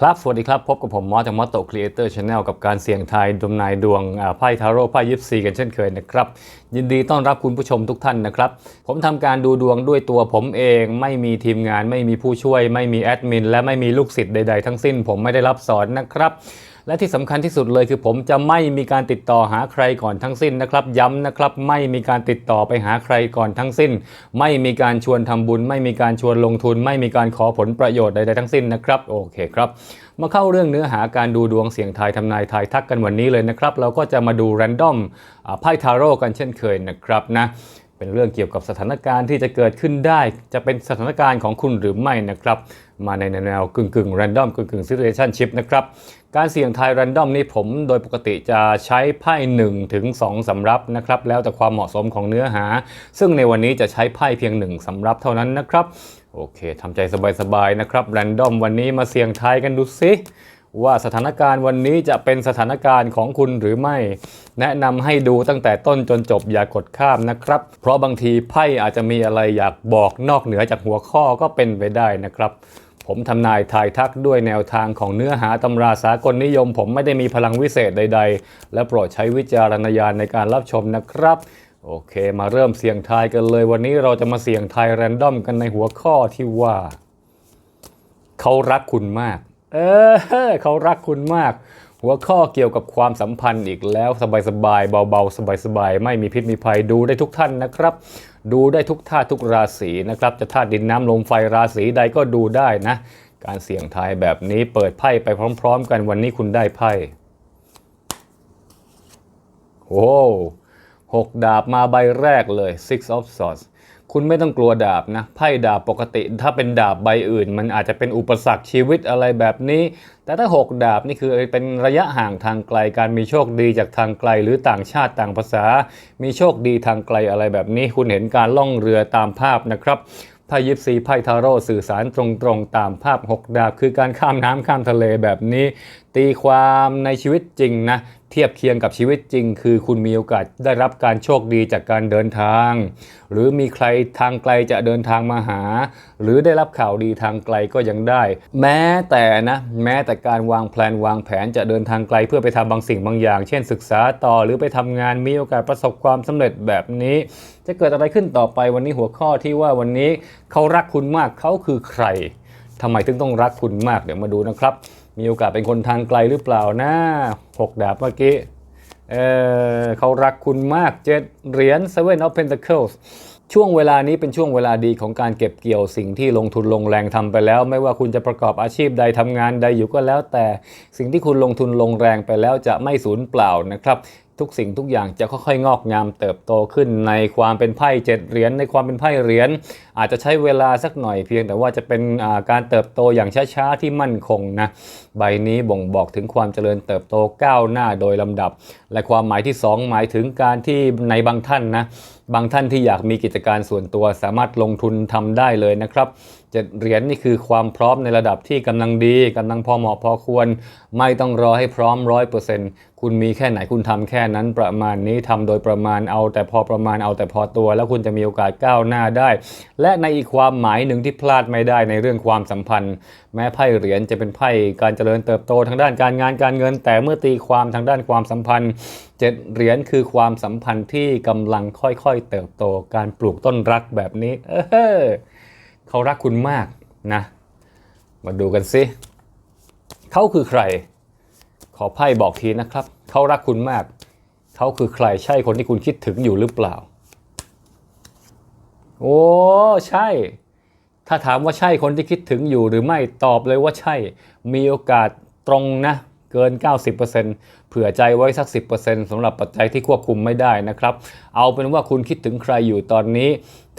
ครับ สวัสดีครับ พบกับผมมอสจากมอสโตครีเอเตอร์ชาแนลกับการเสี่ยงทายดมนายดวงอ่าไพ่ทาโร่ไพ่ยิปซีกันเช่นเคยนะครับ ยินดีต้อนรับคุณผู้ชมทุกท่านนะครับ ผมทำการดูดวงด้วยตัวผมเอง ไม่มีทีมงาน ไม่มีผู้ช่วย ไม่มีแอดมิน และไม่มีลูกศิษย์ใด ๆ ทั้งสิ้น ผมไม่ได้รับสอนนะครับ และที่สำคัญที่สุดเลยคือผมจะไม่มีการติดต่อหาใครก่อนทั้งสิ้นนะครับ ย้ำนะครับไม่มีการติดต่อไปหาใครก่อนทั้งสิ้น ไม่มีการชวนทำบุญ ไม่มีการชวนลงทุน ไม่มีการขอผลประโยชน์ใดๆทั้งสิ้นนะครับโอเคครับมาเข้าเรื่องเนื้อหาการดูดวงเสียงทายทำนายทายทักกันวันนี้เลยนะครับ เราก็จะมาดูแรนดอมไพ่ทาโร่กันเช่นเคยนะครับนะ เป็นเรื่องเกี่ยวกับสถานการณ์ที่จะเกิดขึ้นได้ จะเป็นสถานการณ์ของคุณหรือไม่นะครับ มาในแนวกึ่งกึ่งแรนดอมกึ่งกึ่งซิทูเอชันชิพนะครับ การเสี่ยงทายแรนดอมนี้ผมโดยปกติจะใช้ไพ่1ถึง2สำรับนะครับ แล้วแต่ความเหมาะสมของเนื้อหา ซึ่งในวันนี้จะใช้ไพ่เพียง 1สำรับเท่านั้นนะครับ โอเคทำใจสบายๆนะครับแรนดอมวันนี้มาเสี่ยงทายกันดูสิ ว่าสถานการณ์วันนี้จะเป็นสถานการณ์ของคุณหรือไม่ แนะนำให้ดูตั้งแต่ต้นจนจบอย่ากดข้ามนะครับ เพราะบางทีไพ่อาจจะมีอะไรอยากบอกนอกเหนือจากหัวข้อก็เป็นไปได้นะครับ ผมทำนายทายทักด้วยแนวทางของเนื้อหาตำราสากลนิยม ผมไม่ได้มีพลังวิเศษใด ๆ และโปรดใช้วิจารณญาณในการรับชมนะครับโอเค มาเริ่มเสี่ยงทายกันเลย วันนี้เราจะมาเสี่ยงทายแรนดอมกันในหัวข้อที่ว่า เขารักคุณมาก เออเขารักคุณมาก หัวข้อเกี่ยวกับความสัมพันธ์อีกแล้วสบายๆเบาๆ สบายๆ ไม่มีพิษมีภัยดูได้ทุกท่านนะครับ ดูได้ทุกท่าตุทุกราศีนะครับ จะธาตุดินน้ำลมไฟราศีใดก็ดูได้นะ การเสี่ยงทายแบบนี้เปิดไพ่ไปพร้อม ๆ กันวันนี้คุณได้ไพ่โอ้หกดาบมาใบแรกเลย six of swords คุณไม่ต้องกลัวดาบนะไพ่ดาบปกติ ถ้าเป็นดาบใบอื่น มันอาจจะเป็นอุปสรรคชีวิตอะไรแบบนี้ แต่ถ้า 6 ดาบนี่คือเป็นระยะห่างทางไกลการมีโชคดีจากทางไกล หรือต่างชาติต่างภาษา มีโชคดีทางไกลอะไรแบบนี้ คุณเห็นการล่องเรือตามภาพนะครับ ไพ่ยิปซีไพ่ทาโร่สื่อสารตรงๆ ตามภาพ 6 ดาบ คือการข้ามน้ำข้ามทะเลแบบนี้ ตีความในชีวิตจริงนะ เทียบเคียงกับชีวิตจริง คือคุณมีโอกาสได้รับการโชคดีจากการเดินทาง หรือมีใครทางไกลจะเดินทางมาหา หรือได้รับข่าวดีทางไกลก็ยังได้ แม้แต่นะแม้แต่การวางแผนวางแผนจะเดินทางไกลเพื่อไปทำบางสิ่งบางอย่าง เช่น ศึกษาต่อหรือไปทำงานมีโอกาสประสบความสำเร็จแบบนี้ จะเกิดอะไรขึ้นต่อไปวันนี้หัวข้อที่ว่าวันนี้เขารักคุณมากเขาคือใครทำไมถึงต้องรักคุณมากเดี๋ยวมาดูนะครับ มีโอกาสเป็นคนทางไกลหรือเปล่านะหกดาบเมื่อกี้เออเขารักคุณมากเจ็ดเหรียญ Seven of Pentacles ช่วงเวลานี้เป็นช่วงเวลาดีของการเก็บเกี่ยวสิ่งที่ลงทุนลงแรงทำไปแล้ว ไม่ว่าคุณจะประกอบอาชีพใดทำงานใดอยู่ก็แล้ว แต่สิ่งที่คุณลงทุนลงแรงไปแล้วจะไม่สูญเปล่านะครับ ทุกสิ่งทุกอย่างจะค่อยๆงอกงามเติบโตขึ้นในความเป็นไพ่เจ็ดเหรียญในความเป็นไพ่เหรียญอาจจะใช้เวลาสักหน่อยเพียงแต่ว่าจะเป็นการเติบโตอย่างช้าๆที่มั่นคงนะใบนี้บ่งบอกถึงความเจริญเติบโตก้าวหน้าโดยลำดับ และความหมายที่ 2 หมายถึงการที่ในบางท่านนะบางท่านที่อยากมีกิจการส่วนตัวสามารถลงทุนทำได้เลยนะครับ เจ็ดเหรียญนี่คือความพร้อมในระดับที่กำลังดีกำลังพอเหมาะพอควร ไม่ต้องรอให้พร้อมร้อยเปอร์เซ็นต์คุณมีแค่ไหนคุณทำแค่นั้นประมาณนี้ทำโดยประมาณเอาแต่พอประมาณเอาแต่พอตัว แล้วคุณจะมีโอกาสก้าวหน้าได้ และในอีกความหมายหนึ่งที่พลาดไม่ได้ในเรื่องความสัมพันธ์ แม้ไพ่เหรียญจะเป็นไพ่การเจริญเติบโตทางด้านการงานการเงิน แต่เมื่อตีความทางด้านความสัมพันธ์เจ็ดเหรียญคือความสัมพันธ์ที่กำลังค่อยๆเติบโตการปลูกต้นรักแบบนี้ เออ เขารักคุณมากนะ มาดูกันสิเขาคือใคร ขอไพ่บอกทีนะครับ เขารักคุณมาก เขาคือใครใช่คนที่คุณคิดถึงอยู่หรือเปล่า โอ้ใช่ ถ้าถามว่าใช่คนที่คิดถึงอยู่หรือไม่ตอบเลยว่าใช่ มีโอกาสตรงนะ เกิน 90%เผื่อใจไว้สัก 10%สำหรับปัจจัยที่ควบคุมไม่ได้นะครับ เอาเป็นว่าคุณคิดถึงใครอยู่ตอนนี้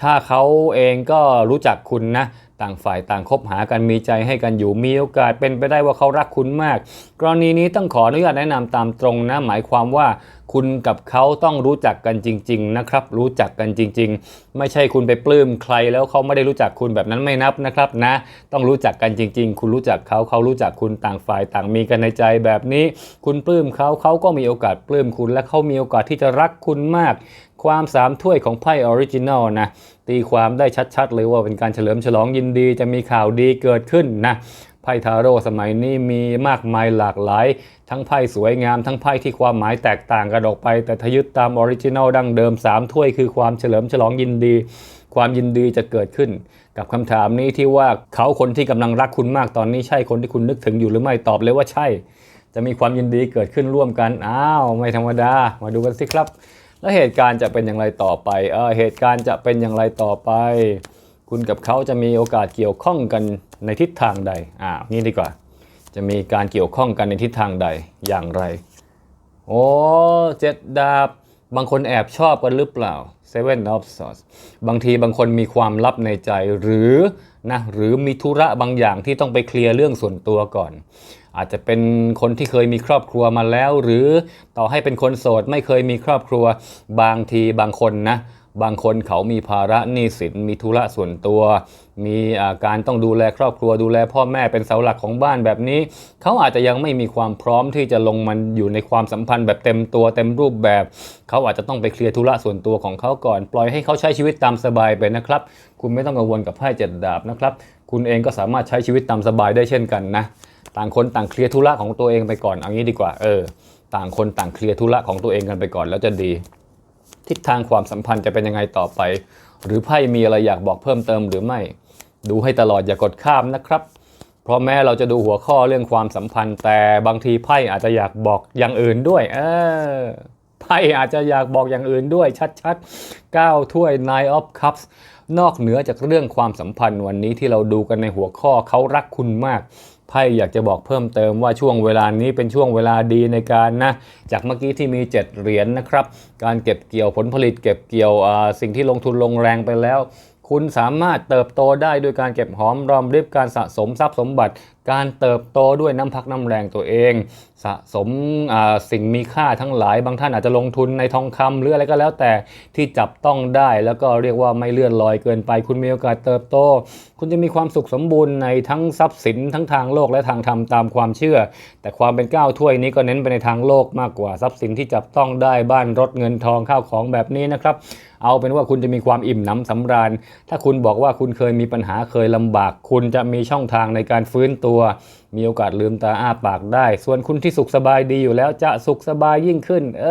ถ้าเขาเองก็รู้จักคุณนะ ต่างฝ่ายต่างคบหากันมีใจให้กันอยู่มีโอกาสเป็นไปได้ว่าเขารักคุณมาก กรณีนี้ต้องขออนุญาตแนะนำตามตรงนะ หมายความว่าคุณกับเขาต้องรู้จักกันจริง ๆ นะครับ รู้จักกันจริง ๆ ไม่ใช่คุณไปปลื้มใครแล้วเขาไม่ได้รู้จักคุณแบบนั้นไม่นับนะครับนะ ต้องรู้จักกันจริง ๆ คุณรู้จักเขาเขารู้จักคุณต่างฝ่ายต่างมีกันในใจแบบนี้ คุณปลื้มเขาเขาก็มีโอกาสปลื้มคุณ และเขามีโอกาสที่จะรักคุณมาก ความสามถ้วยของไพ่ออริจินัลนะตีความได้ชัดๆ เลยว่าเป็นการเฉลิมฉลองยินดีจะมีข่าวดีเกิดขึ้นนะไพ่ทาโร่สมัยนี้มีมากมายหลากหลาย ทั้งไพ่สวยงามทั้งไพ่ที่ความหมายแตกต่างกันออกไป แต่ทยึดตามออริจินัลดั้งเดิม 3 ถ้วยคือความเฉลิมฉลองยินดี ความยินดีจะเกิดขึ้น กับคำถามนี้ที่ว่าเขาคนที่กำลังรักคุณมากตอนนี้ใช่คนที่คุณนึกถึงอยู่หรือไม่ตอบเลยว่าใช่ จะมีความยินดีเกิดขึ้นร่วมกัน อ้าว ไม่ธรรมดา มาดูกันสิครับ แล้วเหตุการณ์จะเป็นอย่างไรต่อไป เออ เหตุการณ์จะเป็นอย่างไรต่อไป คุณกับเขาจะมีโอกาสเกี่ยวข้องกันในทิศทางใด อ่านี่ดีกว่า จะมีการเกี่ยวข้องกันในทิศทางใด อย่างไร โอ้เจ็ดดาบบางคนแอบชอบกันหรือเปล่า Seven of Swords บางทีบางคนมีความลับในใจหรือนะหรือมีธุระบางอย่างที่ต้องไปเคลียร์เรื่องส่วนตัวก่อน อาจจะเป็นคนที่เคยมีครอบครัวมาแล้ว หรือต่อให้เป็นคนโสดไม่เคยมีครอบครัวบางทีบางคนนะบางคนเขามีภาระหนี้สินมีธุระส่วนตัว มีการต้องดูแลครอบครัวดูแลพ่อแม่เป็นเสาหลักของบ้านแบบนี้ เขาอาจจะยังไม่มีความพร้อมที่จะลงมันอยู่ในความสัมพันธ์แบบเต็มตัวเต็มรูปแบบ เขาอาจจะต้องไปเคลียร์ธุระส่วนตัวของเขาก่อน ปล่อยให้เขาใช้ชีวิตตามสบายไปนะครับ คุณไม่ต้องกังวลกับไพ่เจ็ดดาบนะครับ คุณเองก็สามารถใช้ชีวิตตามสบายได้เช่นกันนะ ต่างคนต่างเคลียร์ธุระของตัวเองไปก่อนเอางี้ดีกว่าเออต่างคนต่างเคลียร์ธุระของตัวเองกันไปก่อนแล้วจะดี ทิศทางความสัมพันธ์จะเป็นยังไงต่อไป หรือไพ่มีอะไรอยากบอกเพิ่มเติมหรือไม่ ดูให้ตลอดอย่ากดข้ามนะครับ เพราะแม้เราจะดูหัวข้อเรื่องความสัมพันธ์ แต่บางทีไพ่อาจจะอยากบอกอย่างอื่นด้วย เออไพ่อาจจะอยากบอกอย่างอื่นด้วยชัดๆ9ถ้วย Nine of Cups นอกเหนือจากเรื่องความสัมพันธ์วันนี้ที่เราดูกันในหัวข้อเขารักคุณมาก ไพ่อยากจะบอกเพิ่มเติมว่าช่วงเวลานี้เป็นช่วงเวลาดีในการนะ จากเมื่อกี้ที่มี 7 เหรียญนนะครับ การเก็บเกี่ยวผลผลิตเก็บเกี่ยวสิ่งที่ลงทุนลงแรงไปแล้ว คุณสามารถเติบโตได้ด้วยการเก็บหอมรอมริบการสะสมทรัพย์สมบัติ การเติบโตด้วยน้ำพักน้ำแรงตัวเอง สะสมสิ่งมีค่าทั้งหลาย บางท่านอาจจะลงทุนในทองคำหรืออะไรก็แล้วแต่ที่จับต้องได้ แล้วก็เรียกว่าไม่เลื่อนลอยเกินไป คุณมีโอกาสเติบโต คุณจะมีความสุขสมบูรณ์ในทั้งทรัพย์สินทั้งทางโลกและทางธรรมตามความเชื่อ แต่ความเป็นก้าวถ้วยนี้ก็เน้นไปในทางโลกมากกว่าทรัพย์สินที่จับต้องได้บ้านรถเงินทองข้าวของแบบนี้นะครับเอาเป็นว่าคุณจะมีความอิ่มหนำสำราญ ถ้าคุณบอกว่าคุณเคยมีปัญหาเคยลำบาก คุณจะมีช่องทางในการฟื้นตัวมีโอกาสลืมตาอ้าปากได้ ส่วนคุณที่สุขสบายดีอยู่แล้วจะสุขสบายยิ่งขึ้น เอ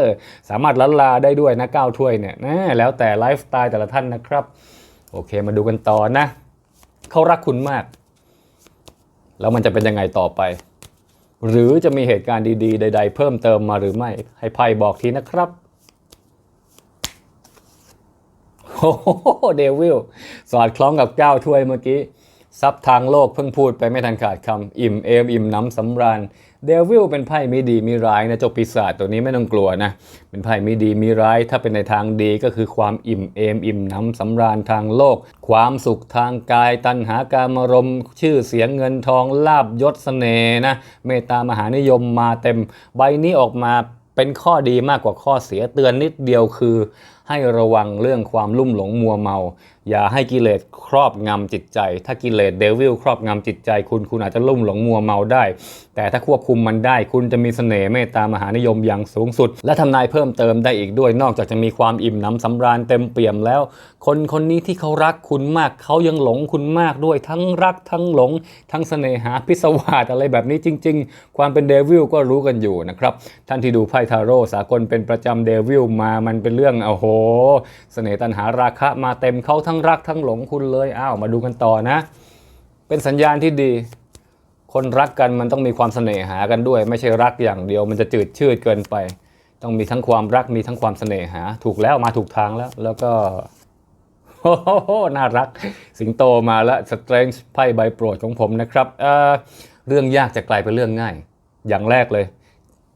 อสามารถลันลาได้ด้วยนะก้าวถ้วยเนี่ยนะแล้วแต่ไลฟ์สไตล์แต่ละท่านนะครับ โอเคมาดูกันต่อนะ เขารักคุณมาก แล้วมันจะเป็นยังไงต่อไป หรือจะมีเหตุการณ์ดีๆ ใด ๆ เพิ่มเติมมาหรือไม่ ให้ไพ่บอกทีนะครับโอ้โหเดวิลสอดคล้องกับก้าวถ้วยเมื่อกี้ ทรัพย์ทางโลกเพิ่งพูดไปไม่ทันขาดคำอิ่มเอมอิ่มน้ำสำราญเดวิลเป็นไพ่ไม่ดีมีร้ายนะเจ้าปีศาจตัวนี้ไม่ต้องกลัวนะเป็นไพ่ไม่ดีมีร้าย ถ้าเป็นในทางดีก็คือความอิ่มเอมอิ่มน้ำสำราญทางโลก ความสุขทางกาย ตัณหาการมรมชื่อเสียงเงินทองลาบยศเสน่ห์นะเมตตามหานิยมมาเต็ม ใบนี้ออกมาเป็นข้อดีมากกว่าข้อเสียเตือนนิดเดียวคือ ให้ระวังเรื่องความลุ่มหลงมัวเมา อย่าให้กิเลสครอบงำจิตใจ ถ้ากิเลสเดวิลครอบงำจิตใจ คุณคุณอาจจะลุ่มหลงมัวเมาได้ แต่ถ้าควบคุมมันได้ คุณจะมีเสน่ห์เมตตามหานิยมอย่างสูงสุด และทำนายเพิ่มเติมได้อีกด้วย นอกจากจะมีความอิ่มหนำสำราญเต็มเปี่ยมแล้ว คนคนนี้ที่เขารักคุณมากเขายังหลงคุณมากด้วย ทั้งรักทั้งหลง ทั้งเสน่หาพิศวาสอะไรแบบนี้จริง ๆ ความเป็นเดวิลก็รู้กันอยู่นะครับท่านที่ดูไพ่ทาโร่สากลเป็นประจำเดวิลมามันเป็นเรื่องโอ้โหเสน่ห์ตันหาราคะมาเต็มเขาทั้งรักทั้งหลงคุณเลยอ้าวมาดูกันต่อนะ เป็นสัญญาณที่ดี คนรักกันมันต้องมีความเสน่หากันด้วย ไม่ใช่รักอย่างเดียว มันจะจืดชืดเกินไป ต้องมีทั้งความรักมีทั้งความเสน่หา ถูกแล้วมาถูกทางแล้ว แล้วก็โอ้โหน่ารัก สิงโตมาแล้วสเตรนจ์ไพ่ใบโปรดของผมนะครับเเรื่องยากจะกลายเป็นเรื่องง่าย อย่างแรกเลย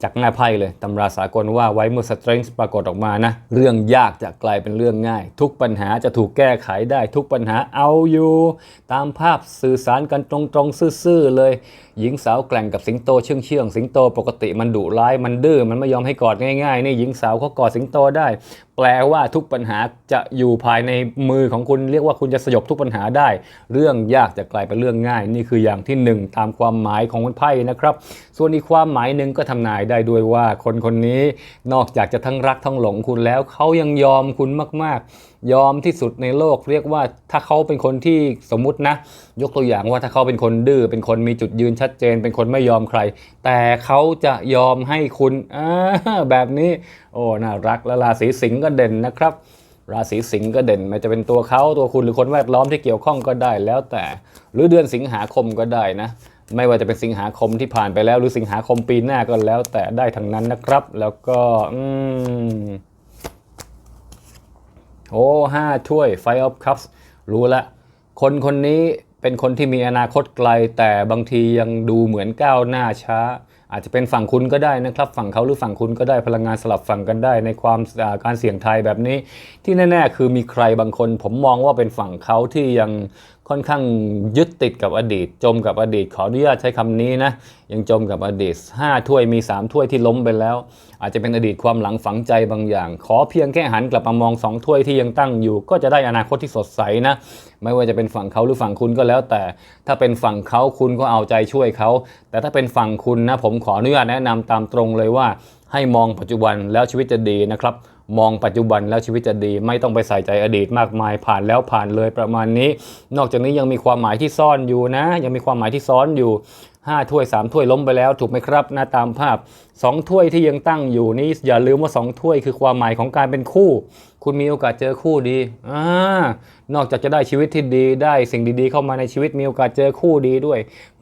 จากหน้าไพ่เลยตำราสากลว่าไว้เมื่อสเตรนจ์ปรากฏออกมานะ เรื่องยากจะกลายเป็นเรื่องง่าย ทุกปัญหาจะถูกแก้ไขได้ทุกปัญหาเอาอยู่ ตามภาพสื่อสารกันตรงๆ ซื่อๆเลย หญิงสาวแกล่งกับสิงโตเชื่องเชื่องๆสิงโตปกติมันดุร้ายมันดื้อมันไม่ยอมให้กอดง่ายๆนี่หญิงสาวเขากอดสิงโตได้แปลว่าทุกปัญหาจะอยู่ภายในมือของคุณเรียกว่าคุณจะสยบทุกปัญหาได้ เรื่องยากจะกลายเป็นเรื่องง่าย นี่คืออย่างที่หนึ่งตามความหมายของไพ่นะครับ ส่วนอีกความหมายหนึ่งก็ทำนายได้ด้วยว่าคนคนนี้นอกจากจะทั้งรักทั้งหลงคุณแล้วเขายังยอมคุณมาก ๆ ยอมที่สุดในโลกเรียกว่าถ้าเขาเป็นคนที่สมมุตินะ ยกตัวอย่างว่าถ้าเขาเป็นคนดื้อเป็นคนมีจุดยืนชัดเจน เป็นคนไม่ยอมใคร แต่เขาจะยอมให้คุณอแบบนี้ โอ้น่ารักและราศีสิงห์ก็เด่นนะครับ ราศีสิงห์ก็เด่นไม่จะเป็นตัวเขาตัวคุณหรือคนแวดล้อมที่เกี่ยวข้องก็ได้แล้วแต่ หรือเดือนสิงหาคมก็ได้นะไม่ว่าจะเป็นสิงหาคมที่ผ่านไปแล้ว หรือสิงหาคมปีหน้าก็แล้วแต่ได้ทั้งนั้นนะครับ แล้วก็อืม โอ้ห้าถ้วยไฟออฟคัพรู้ละ คนคนนี้เป็นคนที่มีอนาคตไกล แต่บางทียังดูเหมือนก้าวหน้าช้า อาจจะเป็นฝั่งคุณก็ได้นะครับ ฝั่งเขาหรือฝั่งคุณก็ได้พลังงานสลับฝั่งกันได้ ในความาการเสี่ยงทายแบบนี้ ที่แน่ ๆ คือมีใครบางคน ผมมองว่าเป็นฝั่งเขาที่ยัง ค่อนข้างยึดติดกับอดีต จมกับอดีต ขออนุญาตใช้คำนี้นะ ยังจมกับอดีต 5 ถ้วยมี 3 ถ้วยที่ล้มไปแล้ว อาจจะเป็นอดีตความหลังฝังใจบางอย่าง ขอเพียงแค่หันกลับมามองสองถ้วยที่ยังตั้งอยู่ ก็จะได้อนาคตที่สดใสนะ ไม่ว่าจะเป็นฝั่งเขาหรือฝั่งคุณก็แล้ว แต่ ถ้าเป็นฝั่งเขาคุณก็เอาใจช่วยเขา แต่ถ้าเป็นฝั่งคุณนะ ผมขออนุญาตแนะนำตามตรงเลยว่า ให้มองปัจจุบันแล้วชีวิตจะดีนะครับ มองปัจจุบันแล้วชีวิตจะดี ไม่ต้องไปใส่ใจอดีตมากมายผ่านแล้วผ่านเลยประมาณนี้ นอกจากนี้ยังมีความหมายที่ซ่อนอยู่นะ ยังมีความหมายที่ซ้อนอยู่ 5 ถ้วย 3 ถ้วยล้มไปแล้วถูกไหมครับหน้าตามภาพ 2 ถ้วยที่ยังตั้งอยู่นี่อย่าลืมว่า 2 ถ้วยคือความหมายของการเป็นคู่ คุณมีโอกาสเจอคู่ดีอ่านอกจากจะได้ชีวิตที่ดีได้สิ่งดีๆ เข้ามาในชีวิตมีโอกาสเจอคู่ดีด้วย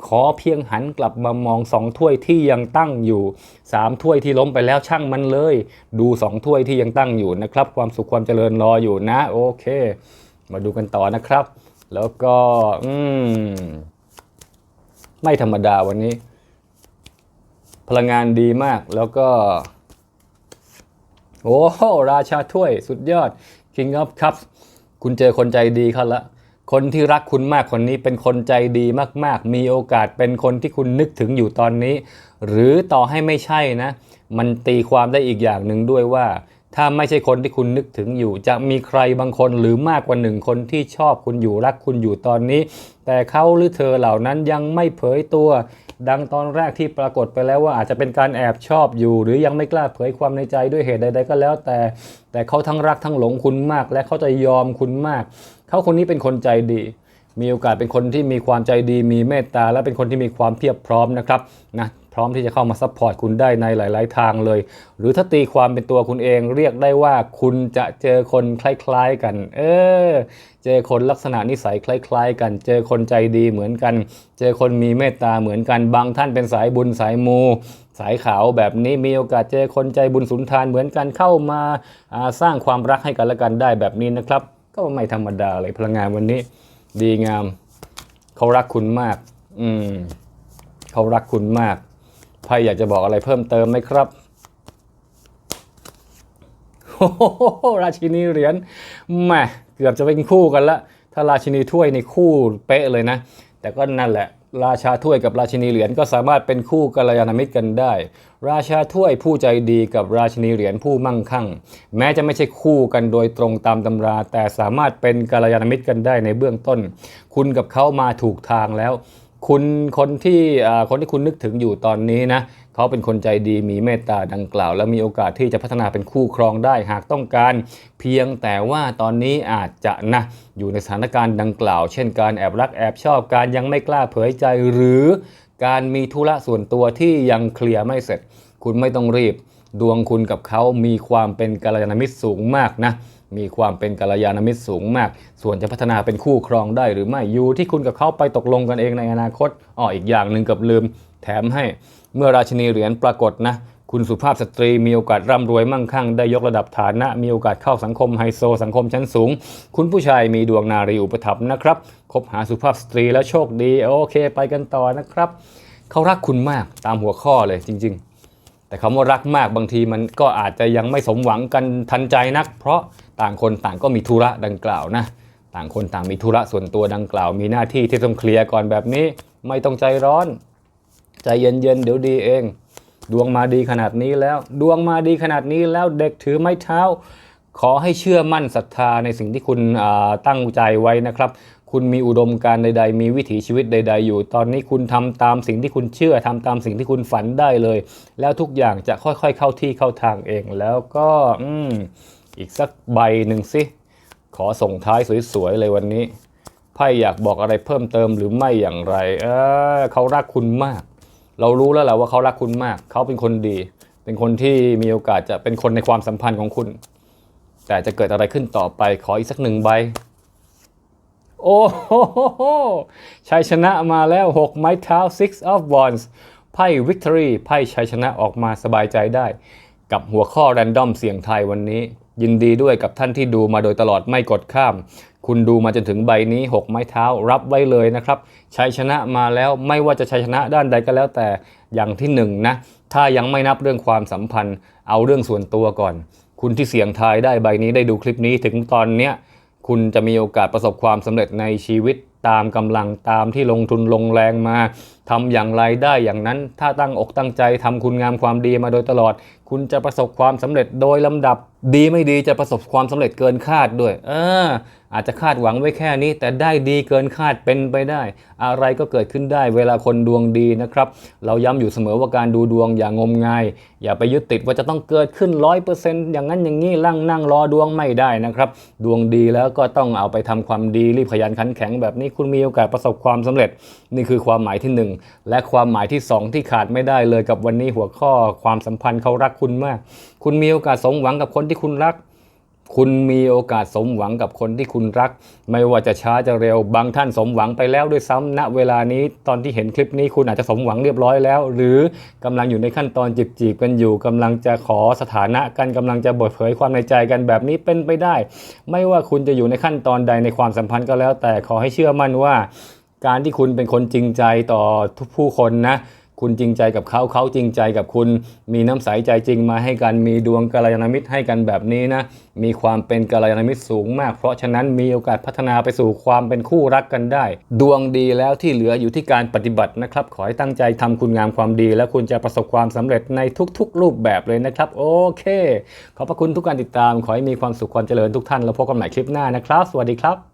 ขอเพียงหันกลับมามอง 2 ถ้วยที่ยังตั้งอยู่ 3 ถ้วยที่ล้มไปแล้วช่างมันเลย ดู 2 ถ้วยที่ยังตั้งอยู่นะครับ ความสุขความเจริญรออยู่นะ โอเค มาดูกันต่อนะครับ แล้วก็ อืม ไม่ธรรมดาวันนี้ พลังงานดีมากแล้วก็ โอ้โราชาถ้วยสุดยอด King of Cups คุณเจอคนใจดีเขาละ คนที่รักคุณมากคนนี้เป็นคนใจดีมาก ๆ มีโอกาสเป็นคนที่คุณนึกถึงอยู่ตอนนี้ หรือต่อให้ไม่ใช่นะ มันตีความได้อีกอย่างหนึ่งด้วยว่า ถ้าไม่ใช่คนที่คุณนึกถึงอยู่ จะมีใครบางคนหรือมากกว่าหนึ่งคนที่ชอบคุณอยู่รักคุณอยู่ตอนนี้ แต่เขาหรือเธอเหล่านั้นยังไม่เผยตัว ดังตอนแรกที่ปรากฏไปแล้วว่าอาจจะเป็นการแอบชอบอยู่ หรือยังไม่กล้าเผยความในใจด้วยเหตุใด ๆ ก็แล้ว แต่แต่เขาทั้งรักทั้งหลงคุณมาก และเขาจะยอมคุณมาก เขาคนนี้เป็นคนใจดีมีโอกาสเป็นคนที่มีความใจดี มีเมตตา และเป็นคนที่มีความเพียบพร้อมนะครับนะ พร้อมที่จะเข้ามาซัพพอร์ตคุณได้ในหลาย ๆ ทางเลย หรือถ้าตีความเป็นตัวคุณเองเรียกได้ว่าคุณจะเจอคนคล้าย ๆ กัน เออ เจอคนลักษณะนิสัยคล้าย ๆ กัน เจอคนใจดีเหมือนกัน เจอคนมีเมตตาเหมือนกัน บางท่านเป็นสายบุญสายมูสายขาวแบบนี้มีโอกาสเจอคนใจบุญสุนทานเหมือนกันเข้ามาาสร้างความรักให้กันและกันได้แบบนี้นะครับ ก็ไม่ธรรมดาเลยพลังงานวันนี้ ดีงาม เขารักคุณมาก อืมเขารักคุณมาก ไพ่อยากจะบอกอะไรเพิ่มเติมไหมครับโอ้โหราชินีเหรียญแหมเกือบจะเป็นคู่กันละ ถ้าราชินีถ้วยในคู่เป๊ะเลยนะ แต่ก็นั่นแหละ ราชาถ้วยกับราชินีเหรียญก็สามารถเป็นคู่กัลยาณมิตรกันได้ ราชาถ้วยผู้ใจดีกับราชินีเหรียญผู้มั่งคั่ง แม้จะไม่ใช่คู่กันโดยตรงตามตำรา แต่สามารถเป็นกัลยาณมิตรกันได้ในเบื้องต้น คุณกับเขามาถูกทางแล้ว คุณคนที่คนที่คุณนึกถึงอยู่ตอนนี้นะเขาเป็นคนใจดีมีเมตตาดังกล่าว และมีโอกาสที่จะพัฒนาเป็นคู่ครองได้หากต้องการ เพียงแต่ว่าตอนนี้อาจจะนะอยู่ในสถานการณ์ดังกล่าว เช่นการแอบรักแอบชอบการยังไม่กล้าเผยใจหรือการมีธุระส่วนตัวที่ยังเคลียร์ไม่เสร็จ คุณไม่ต้องรีบ ดวงคุณกับเขามีความเป็นกัลยาณมิตรสูงมากนะ มีความเป็นกัลยาณมิตรสูงมาก ส่วนจะพัฒนาเป็นคู่ครองได้หรือไม่อยู่ที่คุณกับเขาไปตกลงกันเองในอนาคตอ้ออีกอย่างหนึ่งกับลืม แถมให้เมื่อราชินีเหรียญปรากฏนะ คุณสุภาพสตรีมีโอกาสร่ำรวยมั่งคั่ง ได้ยกระดับฐานะ มีโอกาสเข้าสังคมไฮโซสังคมชั้นสูง คุณผู้ชายมีดวงนารีอุปถัมภ์นะครับ คบหาสุภาพสตรีแล้วโชคดี โอเค ไปกันต่อนะครับ เขารักคุณมากตามหัวข้อเลยจริง ๆ แต่คำว่ารักมากบางทีมันก็อาจจะยังไม่สมหวังกันทันใจนัก เพราะต่างคนต่างก็มีธุระดังกล่าวนะ ต่างคนต่างมีธุระส่วนตัวดังกล่าว มีหน้าที่ที่ต้องเคลียร์ก่อนแบบนี้ ไม่ต้องใจร้อน ใจเย็นๆเดี๋ยวดีเอง ดวงมาดีขนาดนี้แล้ว ดวงมาดีขนาดนี้แล้วเด็กถือไม้เท้า ขอให้เชื่อมั่นศรัทธาในสิ่งที่คุณตั้งใจไว้นะครับ คุณมีอุดมการณ์ใด ๆ มีวิถีชีวิตใด ๆ อยู่ ตอนนี้คุณทำตามสิ่งที่คุณเชื่อทำตามสิ่งที่คุณฝันได้เลย แล้วทุกอย่างจะค่อยๆเข้าที่เข้าทางเอง แล้วก็อืมอีกสักใบหนึ่งสิ ขอส่งท้ายสวยๆเลยวันนี้ไพ่อยากบอกอะไรเพิ่มเติมหรือไม่อย่างไร เออเขารักคุณมาก เรารู้แล้วแหละว่าเขารักคุณมาก เขาเป็นคนดี เป็นคนที่มีโอกาสจะเป็นคนในความสัมพันธ์ของคุณ แต่จะเกิดอะไรขึ้นต่อไปขออีกสักหนึ่งใบ โอ้โหชัยชนะมาแล้ว 6 ไม้เท้า six of wands ไพ่ victory ไพ่ชัยชนะออกมาสบายใจได้ กับหัวข้อ random เสียงไทยวันนี้ ยินดีด้วยกับท่านที่ดูมาโดยตลอดไม่กดข้าม คุณดูมาจนถึงใบนี้ 6 ไม้เท้ารับไว้เลยนะครับชัยชนะมาแล้วไม่ว่าจะชัยชนะด้านใดก็แล้วแต่อย่างที่หนึ่งนะถ้ายังไม่นับเรื่องความสัมพันธ์ เอาเรื่องส่วนตัวก่อน คุณที่เสียงทายได้ใบนี้ได้ดูคลิปนี้ถึงตอนเนี้ย คุณจะมีโอกาสประสบความสำเร็จในชีวิตตามกำลังตามที่ลงทุนลงแรงมาทำอย่างไรได้อย่างนั้น ถ้าตั้งอกตั้งใจทำคุณงามความดีมาโดยตลอด คุณจะประสบความสำเร็จโดยลำดับ ดีไม่ดีจะประสบความสำเร็จเกินคาดด้วยเอออาจจะคาดหวังไว้แค่นี้ แต่ได้ดีเกินคาดเป็นไปได้ อะไรก็เกิดขึ้นได้ เวลาคนดวงดีนะครับ เราย้ำอยู่เสมอว่าการดูดวงอย่างงมงาย อย่าไปยึดติดว่าจะต้องเกิดขึ้นร้อยเปอร์เซ็นต์อย่างนั้นอย่างนี้ลั่งนั่งรอดวงไม่ได้นะครับ ดวงดีแล้วก็ต้องเอาไปทำความดีรีบขยันขันแข็งแบบนี้คุณมีโอกาสประสบความสำเร็จ นี่คือความหมายที่หนึ่งและความหมายที่สองที่ขาดไม่ได้เลยกับวันนี้หัวข้อความสัมพันธ์เขารักคุณมาก คุณมีโอกาสสมหวังกับคนที่คุณรัก คุณมีโอกาสสมหวังกับคนที่คุณรัก ไม่ว่าจะช้าจะเร็ว บางท่านสมหวังไปแล้วด้วยซ้ำณเวลานี้ตอนที่เห็นคลิปนี้คุณอาจจะสมหวังเรียบร้อยแล้ว หรือกำลังอยู่ในขั้นตอนจีบจีบๆกันอยู่กำลังจะขอสถานะกันกำลังจะเปิดเผยความในใจกันแบบนี้เป็นไปได้ ไม่ว่าคุณจะอยู่ในขั้นตอนใดในความสัมพันธ์ก็แล้ว แต่ขอให้เชื่อมั่นว่า การที่คุณเป็นคนจริงใจต่อทุกผู้คนนะ คุณจริงใจกับเขาเขาจริงใจกับคุณ มีน้ำใสใจจริงมาให้กัน มีดวงกัลยาณมิตรให้กันแบบนี้นะ มีความเป็นกัลยาณมิตรสูงมาก เพราะฉะนั้นมีโอกาสพัฒนาไปสู่ความเป็นคู่รักกันได้ ดวงดีแล้วที่เหลืออยู่ที่การปฏิบัตินะครับ ขอให้ตั้งใจทำคุณงามความดี แล้วคุณจะประสบความสำเร็จในทุกๆ รูปแบบเลยนะครับ โอเค ขอบพระคุณทุกการติดตาม ขอให้มีความสุขความเจริญทุกท่าน แล้วพบกันใหม่คลิปหน้านะครับ สวัสดีครับ